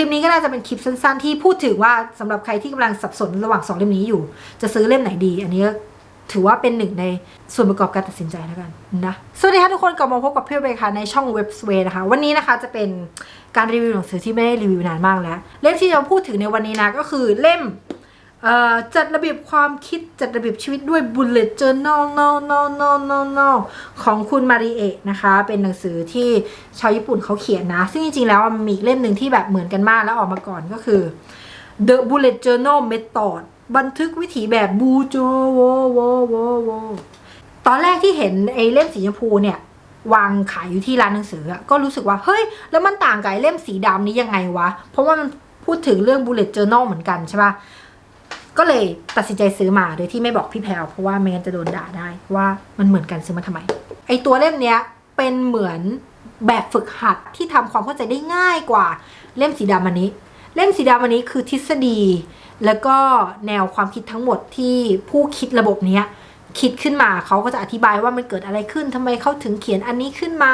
ลิปนี้ก็น่าจะเป็นคลิปสั้นๆ ที่พูดถึงว่าสำหรับใครที่กำลังสับสนระหว่างสองเล่มนี้อยู่ จะซื้อเล่มไหนดี อันนี้ก็ถือว่าเป็นหนึ่งในส่วนประกอบการตัดสินใจแล้วกันนะสวัสดีค่ะทุกคนกลับมาพบกับพี่เบค่ะในช่องเว็บสเวนะคะ วันนี้นะคะจะเป็นการรีวิวหนังสือที่ไม่ได้รีวิวนานมากแล้ว เล่มที่จะพูดถึงในวันนี้นะก็คือเล่ม จัดระเบียบความคิดจัดระเบียบชีวิตด้วย bullet journal no no no no no ของคุณมาริเอะนะคะ เป็นหนังสือที่ชาวญี่ปุ่นเขาเขียนนะ ซึ่งจริงๆแล้วมันมีเล่มหนึ่งที่แบบเหมือนกันมากแล้วออกมาก่อนก็คือ the bullet journal method บันทึกวิถีแบบบูโจโวโวโวโวตอนแรกที่เห็นไอ้เล่มสีชมพูเนี่ยวางขายอยู่ที่ร้านหนังสือก็รู้สึกว่า เฮ้ย แล้วมันต่างกับไอ้เล่มสีดำนี้ยังไงวะ เพราะว่ามันพูดถึงเรื่อง bullet journal เหมือนกันใช่ปะ ก็เลยตัดสินใจซื้อมาโดยที่ไม่บอกพี่แพลวเพราะว่าไม่งั้นจะโดนด่าได้ว่ามันเหมือนกันซื้อมาทำไม ไอตัวเล่มเนี้ยเป็นเหมือนแบบฝึกหัดที่ทำความเข้าใจได้ง่ายกว่าเล่มสีดำอันนี้ เล่มสีดำอันนี้คือทฤษฎี แล้วก็แนวความคิดทั้งหมดที่ผู้คิดระบบเนี้ย คิดขึ้นมาเขาก็จะอธิบายว่ามันเกิดอะไรขึ้นทำไมเขาถึงเขียนอันนี้ขึ้นมา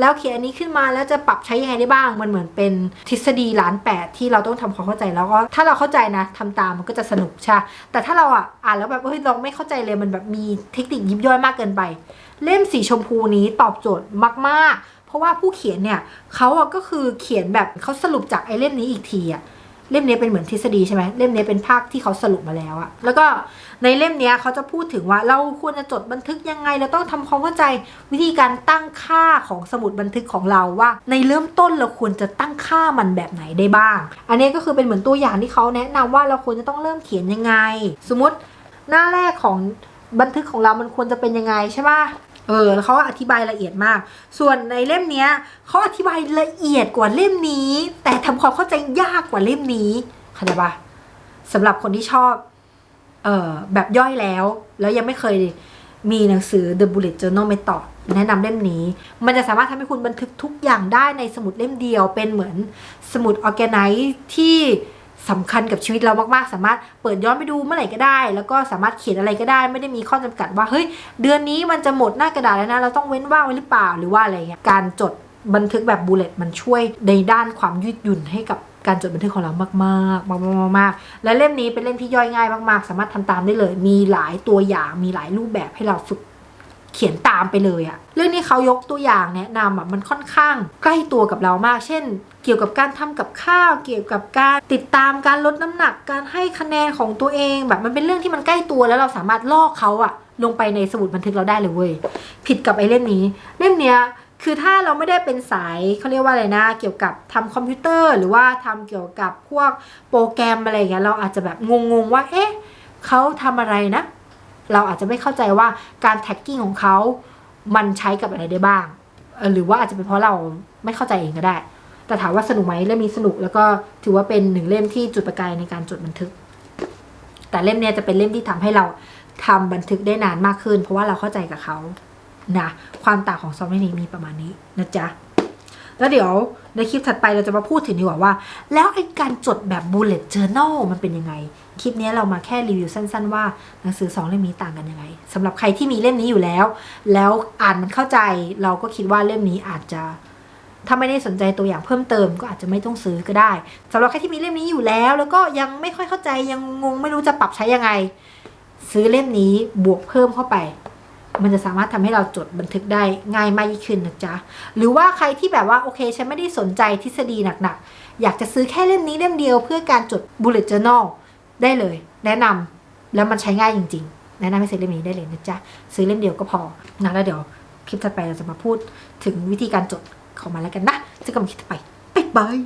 แล้วเขียนอันนี้ขึ้นมาแล้วจะปรับใช้ยังไงได้บ้าง มันเหมือนเป็นทฤษฎีล้านแปดที่เราต้องทำความเข้าใจแล้วก็ถ้าเราเข้าใจนะทำตามมันก็จะสนุกใช่แต่ถ้าเราอะอ่านแล้วแบบเฮ้ยเราไม่เข้าใจเลยมันแบบมีเทคนิคยิบย่อยมากเกินไป เล่มสีชมพูนี้ตอบโจทย์มาก ๆ เพราะว่าผู้เขียนเนี่ยเขาอะก็คือเขียนแบบเขาสรุปจากไอ้เล่มนี้อีกทีอะ เล่มนี้เป็นเหมือนทฤษฎีใช่ไหมเล่มนี้เป็นภาคที่เขาสรุปมาแล้วอะแล้วก็ในเล่มนี้เขาจะพูดถึงว่าเราควรจะจดบันทึกยังไง เราต้องทำความเข้าใจวิธีการตั้งค่าของสมุดบันทึกของเราว่า ในเริ่มต้นเราควรจะตั้งค่ามันแบบไหนได้บ้าง อันนี้ก็คือเป็นเหมือนตัวอย่างที่เขาแนะนำว่าเราควรจะต้องเริ่มเขียนยังไง สมมติหน้าแรกของบันทึกของเรามันควรจะเป็นยังไงใช่ปะ เออแล้วเขาอธิบายละเอียดมาก ส่วนในเล่มเนี้ยเขาอธิบายละเอียดกว่าเล่มนี้ แต่ทำความเข้าใจยากกว่าเล่มนี้เข้าใจปะสำหรับคนที่ชอบ เอ่อแบบย่อยแล้ว แล้วยังไม่เคยมีหนังสือ The Bullet Journal Method แนะนำเล่มนี้ มันจะสามารถทำให้คุณบันทึกทุกอย่างได้ในสมุดเล่มเดียวเป็นเหมือนสมุด organize ที่ สำคัญกับชีวิตเรามากๆ สามารถเปิดย้อนไปดูเมื่อไหร่ก็ได้ แล้วก็สามารถเขียนอะไรก็ได้ ไม่ได้มีข้อจำกัดว่าเฮ้ยเดือนนี้มันจะหมดหน้ากระดาษแล้วนะเราต้องเว้นว่างไว้หรือเปล่าหรือว่าอะไรเงี้ยการจดบันทึกแบบบูเลตมันช่วยในด้านความยืดหยุ่นให้กับการจดบันทึกของเรามากๆมากๆมากๆและเล่มนี้เป็นเล่มที่ย่อยง่ายมาก ๆ สามารถทำตามได้เลย มีหลายตัวอย่างมีหลายรูปแบบให้เราฝึก เขียนตามไปเลยอะเรื่องนี้เขายกตัวอย่างแนะนำอะมันค่อนข้างใกล้ตัวกับเรามาก เช่น เกี่ยวกับการทำกับข้าว เกี่ยวกับการติดตามการลดน้ำหนัก การให้คะแนนของตัวเอง แบบมันเป็นเรื่องที่มันใกล้ตัวแล้วเราสามารถลอกเขาอะลงไปในสมุดบันทึกเราได้เลยเว้ยผิดกับไอ้เล่มนี้ เล่มเนี้ยคือถ้าเราไม่ได้เป็นสายเขาเรียกว่าอะไรนะ เกี่ยวกับทำคอมพิวเตอร์ หรือว่าทำเกี่ยวกับพวกโปรแกรมอะไรเงี้ยเราอาจจะแบบงงๆว่าเอ๊ะเขาทำอะไรนะ เราอาจจะไม่เข้าใจว่าการแท็กกิ้งของเขา มันใช้กับอะไรได้บ้าง หรือว่าอาจจะเป็นเพราะเราไม่เข้าใจเองก็ได้ แต่ถามว่าสนุกไหมเล่มนี้สนุก แล้วก็ถือว่าเป็นหนึ่งเล่มที่จุดประกายในการจดบันทึก แต่เล่มเนี้ยจะเป็นเล่มที่ทำให้เราทำบันทึกได้นานมากขึ้น เพราะว่าเราเข้าใจกับเขา นะ ความต่างของซอฟต์แวร์นี้มีประมาณนี้นะจ๊ะแล้วเดี๋ยวในคลิปถัดไปเราจะมาพูดถึงดีกว่าว่า แล้วไอ้การจดแบบ bullet journal มันเป็นยังไง คลิปนี้เรามาแค่รีวิวสั้น ๆ ว่าหนังสือสองเล่มนี้ต่างกันยังไงสำหรับใครที่มีเล่มนี้อยู่แล้ว แล้วอ่านมันเข้าใจเราก็คิดว่าเล่มนี้อาจจะถ้าไม่ได้สนใจตัวอย่างเพิ่มเติมก็อาจจะไม่ต้องซื้อก็ได้สำหรับใครที่มีเล่มนี้อยู่แล้ว แล้วก็ยังไม่ค่อยเข้าใจยังงงไม่รู้จะปรับใช้ยังไง ซื้อเล่มนี้บวกเพิ่มเข้าไป มันจะสามารถทำให้เราจดบันทึกได้ง่ายมากยิ่งขึ้นนะจ๊ะหรือว่าใครที่แบบว่าโอเคฉันไม่ได้สนใจทฤษฎีหนักๆอยากจะซื้อแค่เล่มนี้เล่มเดียวเพื่อการจด bullet journal ได้เลย แนะนำแล้วมันใช้ง่ายจริง ๆ แนะนำให้ซื้อเล่มนี้ได้เลยนะจ๊ะซื้อเล่มเดียวก็พอนะแล้วเดี๋ยวคลิปถัดไปเราจะมาพูดถึงวิธีการจดของมันแล้วกันนะเจอกันใหม่คลิปถัดไปบ๊ายบาย